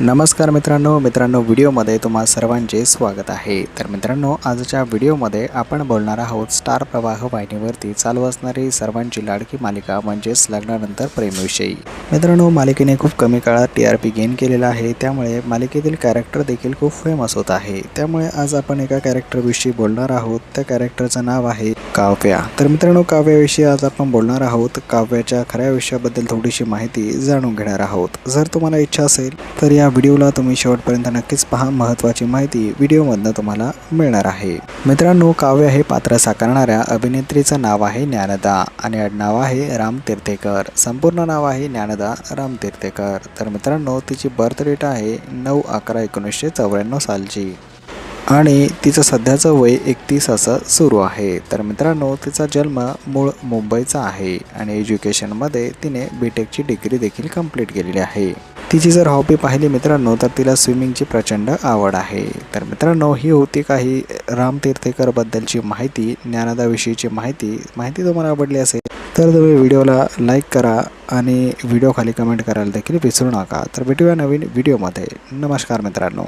नमस्कार मित्रांनो मित्रांनो व्हिडिओमध्ये तुम्हा सर्वांचे स्वागत आहे. तर मित्रांनो आजच्या व्हिडिओमध्ये आपण बोलणार आहोत स्टार प्रवाह वाहिनीवरती चालू असणारी सर्वांची लाडकी मालिका म्हणजेच लग्नानंतर प्रेमविषयी. मित्रांनो मालिकेने खूप कमी काळात टी आर पी गेन केलेला आहे. त्यामुळे मालिकेतील कॅरेक्टर देखील खूप फेमस होत आहे. त्यामुळे आज आपण एका कॅरेक्टरविषयी बोलणार आहोत. त्या कॅरेक्टरचं नाव आहे काव्या. तर मित्रांनो काव्याविषयी आज आपण बोलणार आहोत. काव्याच्या खऱ्या विषयाबद्दल थोडीशी माहिती जाणून घेणार आहोत. जर तुम्हाला इच्छा असेल तर या व्हिडिओला तुम्ही शेवटपर्यंत नक्कीच पहा. महत्त्वाची माहिती व्हिडिओमधनं तुम्हाला मिळणार आहे. मित्रांनो काव्य हे पात्र साकारणाऱ्या अभिनेत्रीचं नाव आहे ज्ञानदा आणि आडनाव आहे राम तीर्थेकर. संपूर्ण नाव आहे ज्ञानदा. राम तीर्थेकर. तर मित्रांनो तिची बर्थ डेट आहे नऊ अकरा एकोणीसशे चौऱ्याण्णव सालची. आणि तिचं सध्याचं वय एकतीस असं सुरू आहे. तर मित्रांनो तिचा जन्म मूळ मुंबईचा आहे. आणि एज्युकेशनमध्ये तिने बी टेकची डिग्री देखील कंप्लीट केलेली आहे. तिची जर हॉबी पाहिली मित्रांनो तर तिला स्विमिंगची प्रचंड आवड आहे. तर मित्रांनो ही होती काही राम तीर्थेकरबद्दलची माहिती ज्ञानदाविषयीची माहिती. माहिती तुम्हाला आवडली असेल तर तुम्ही व्हिडिओला लाईक करा आणि व्हिडिओ खाली कमेंट करायला देखील विसरू नका. तर भेटूया नवीन व्हिडिओमध्ये नमस्कार मित्रांनो.